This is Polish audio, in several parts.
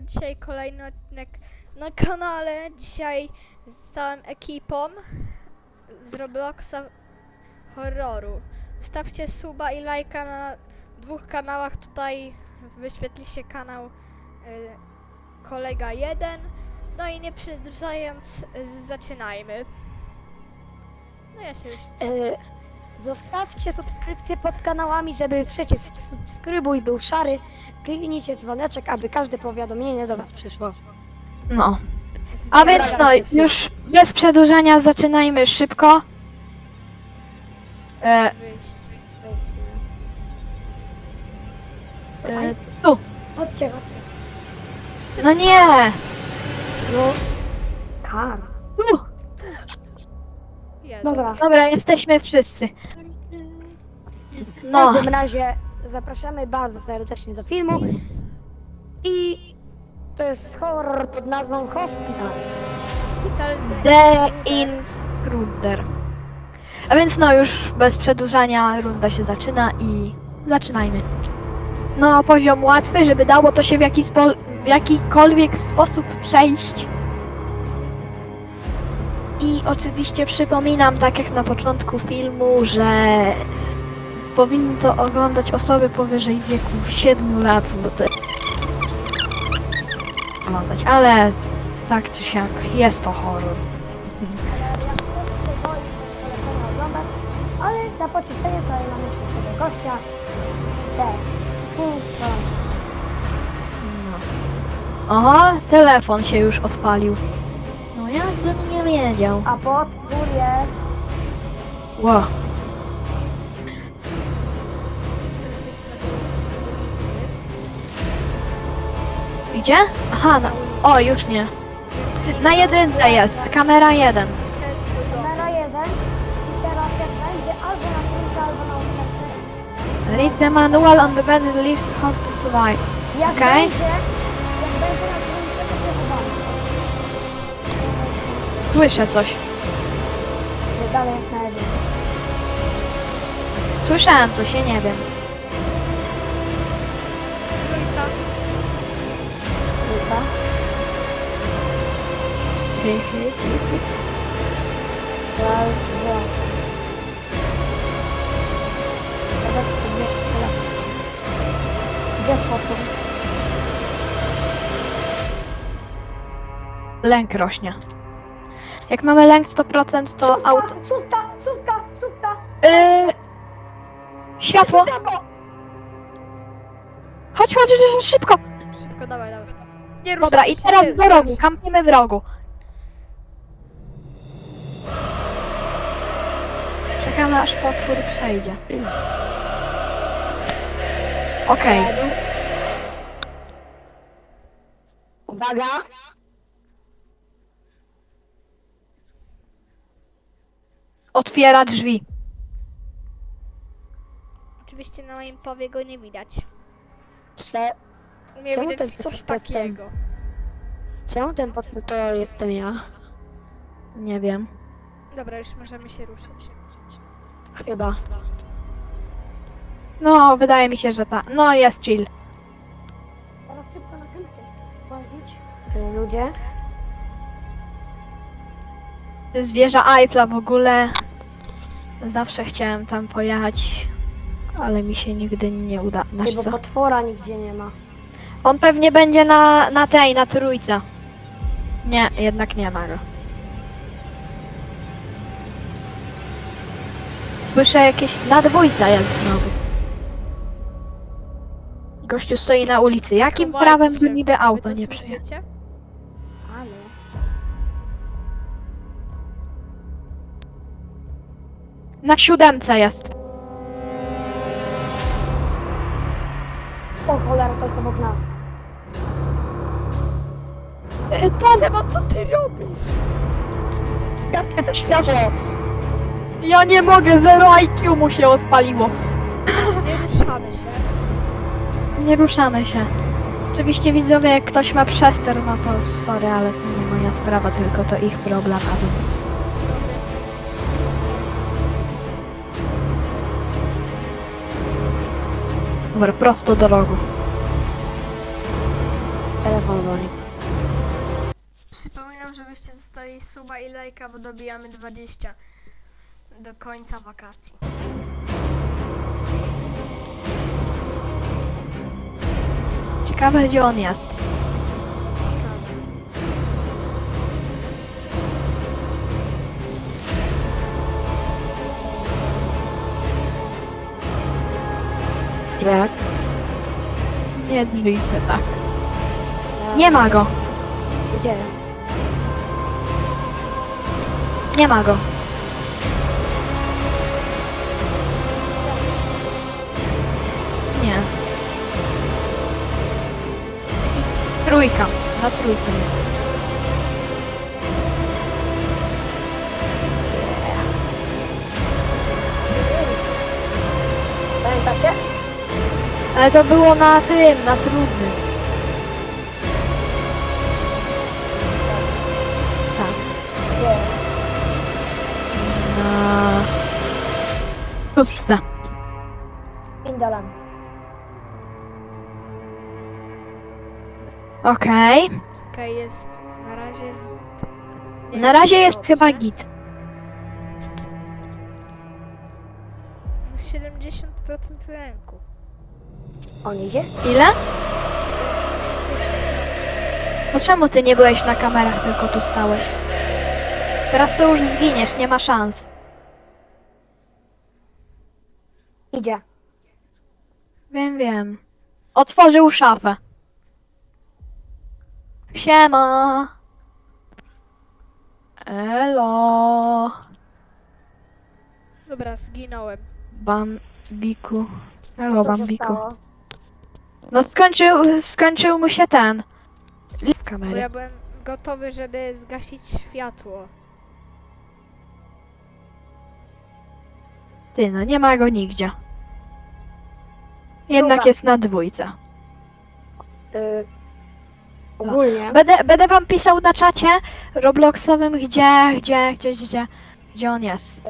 dzisiaj kolejny odcinek na kanale. Dzisiaj z całą ekipą z Robloxa horroru. Stawcie suba i lajka na dwóch kanałach. Tutaj wyświetli się kanał y, kolega 1. No i nie przedłużając, y, zaczynajmy. No ja się już E, Zostawcie subskrypcję pod kanałami, żeby przycisk subskrybuj był szary. Kliknijcie dzwoneczek, aby każde powiadomienie do Was przyszło. No. A więc no, już bez przedłużania zaczynajmy szybko. E, e, tu. Chodźcie, chodźcie. No nie! No. Kar. Dobra. Dobra, jesteśmy wszyscy. W No, każdym razie zapraszamy bardzo serdecznie do filmu. I to jest horror pod nazwą Hospital. Hospital The Intruder. A więc no, już bez przedłużania runda się zaczyna i zaczynajmy. No, poziom łatwy, żeby dało to się w, jaki spo, w jakikolwiek sposób przejść. I oczywiście przypominam, tak jak na początku filmu, że powinny to oglądać osoby powyżej wieku 7 lat, bo to oglądać, ale tak czy siak jest to horror. Jak ale na pocieszenie to mamy świetnego gościa. No. Aha, telefon się już odpalił. No jakbym nie wiedział. A potwór jest... Ło. Idzie? Aha, na... o już nie. Na jedynce jest, kamera jeden. Kamera 1 i teraz jak będzie albo na trójce, albo na ósemce. Read the manual on the bed leaves how to survive. Jak Okej. będzie, Słyszę coś. Nie, Dalej jest na jedynce. Słyszałem coś, ja nie wiem. Trójka. Hy, hy, hy, hy. Raz, dwa. Teraz podnieś telefon. Gdzie potwór? Lęk rośnie. Jak mamy lęk 100%, to Szósta, auto... szósta, szósta, szósta. Yy... Światło! Światło! Chodź, chodź, chodź, szybko! Szybko, dawaj, dawaj. Nie ruszaj Dobra, i się, teraz nie do rogu, kampimy w rogu. Czekamy aż potwór przejdzie. Okej, Uwaga! Otwiera drzwi. Oczywiście na moim powie go nie widać. Prze... U mnie Czemu widać ten coś takiego. Czemu ten potwór to jestem ja? Nie wiem. Dobra, już możemy się ruszyć. ruszyć. Chyba. No, wydaje mi się, że ta. No, jest chill. Teraz szybko na kępkę. Łazić. Y, Ludzie. Zwierzę Eiffla w ogóle. Zawsze chciałem tam pojechać, ale mi się nigdy nie uda. Znaczy, Tego co? potwora nigdzie nie ma. On pewnie będzie na, na tej, na trójce. Nie, jednak nie ma go. Słyszę jakieś... Na dwójce jest znowu. Gościu stoi na ulicy. Jakim Chowajcie prawem się. by niby Wy auto to nie przyjechał? słyszycie? Na siódemce jest. O cholera, to jest obok nas. Chyba co ty robisz? Jakie to światło! ja nie mogę, zero IQ mu się odpaliło. Nie ruszamy się. Nie ruszamy się. Oczywiście widzowie, jak ktoś ma przester, no to sorry, ale to nie moja sprawa, tylko to ich problem, a więc... Dobra, prosto do rogu. Telefon dzwoni. Przypominam, żebyście zostawili suba i lajka, bo dobijamy 20 do końca wakacji. Ciekawe, gdzie on jest. Nie drzyj się tak. Nie ma go. Gdzie jest? Nie ma go. Nie. Trójka. Na trójce jest. Ale to było na tym, na trudnym. Tak. Na... Szóstce. Pindalan. Okej. Okej, jest. Na razie jest. nie Na razie jest dobrze. chyba git. Jest 70% ręku. On idzie? Ile? No czemu ty nie byłeś na kamerach, tylko tu stałeś? Teraz to już zginiesz, nie ma szans. Idzie. Wiem, wiem. Otworzył szafę. Siema. Elo. Dobra, zginąłem. Bambiku. Elo, Co się Bambiku. stało? No skończył, skończył mu się ten. W Bo kamery. ja byłem gotowy, żeby zgasić światło. Ty, no nie ma go nigdzie. Jednak Druga. jest na dwójce. Y, ogólnie. Będę, będę wam pisał na czacie Robloxowym, gdzie, gdzie, gdzie, gdzie, gdzie on jest.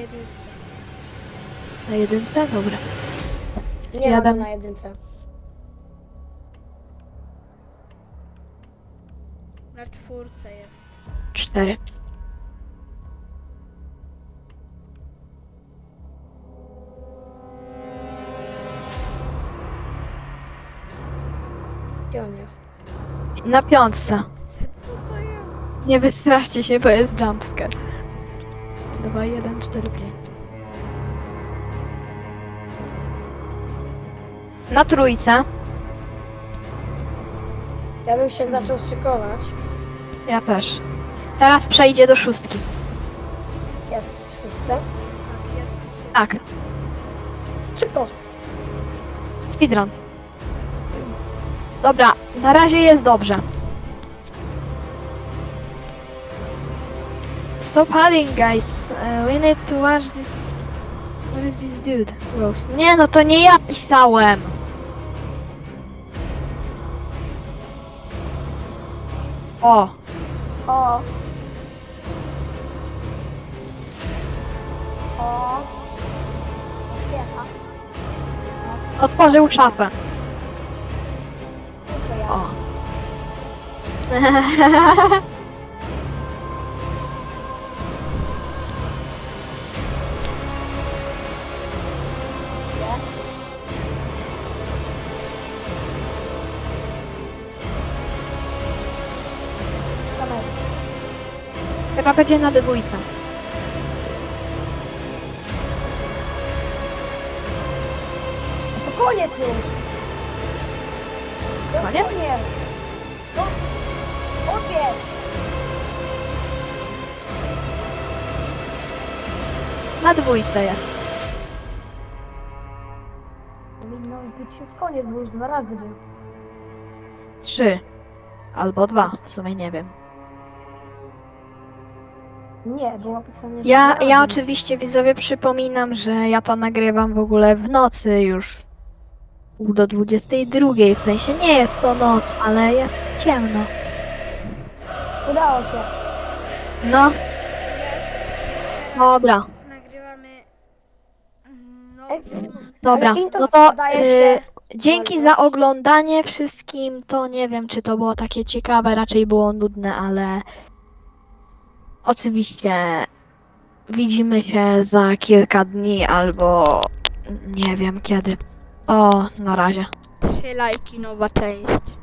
Jedynce. Na jedynce? Dobra. Nie Jadam. na jedynce. Na czwórce jest. Cztery. Gdzie on jest? Na piątce. Co to jest? Nie wystraszcie się, bo jest jumpscare. 2, 1, 4, 5. Na trójce. Ja bym się zaczął szykować. Ja też. Teraz przejdzie do szóstki. Jest w szóstce. Tak, jest. Szybko. speedrun. Dobra, na razie jest dobrze. Stop hiding, guys. Uh, we need to watch this. What is this dude? Rose. Nie, no to nie ja pisałem. O, O. O. Otwiera. otworzył szafę. To ja. O. Chyba będzie na dwójce. To koniec już. To Koniec? Koniec. No. Odbierz. Na dwójce jest. Powinno być już koniec, bo już dwa razy był. Trzy. Albo dwa, w sumie nie wiem. Nie, było napisane, że Ja, ja oczywiście widzowie przypominam, że ja to nagrywam w ogóle w nocy już do 22, w sensie nie jest to noc, ale jest ciemno. Udało się. No, dobra. nagrywamy Dobra, no to y, dzięki za oglądanie wszystkim. To nie wiem, czy to było takie ciekawe, raczej było nudne, ale oczywiście widzimy się za kilka dni albo nie wiem kiedy. To na razie. Trzy lajki, nowa część.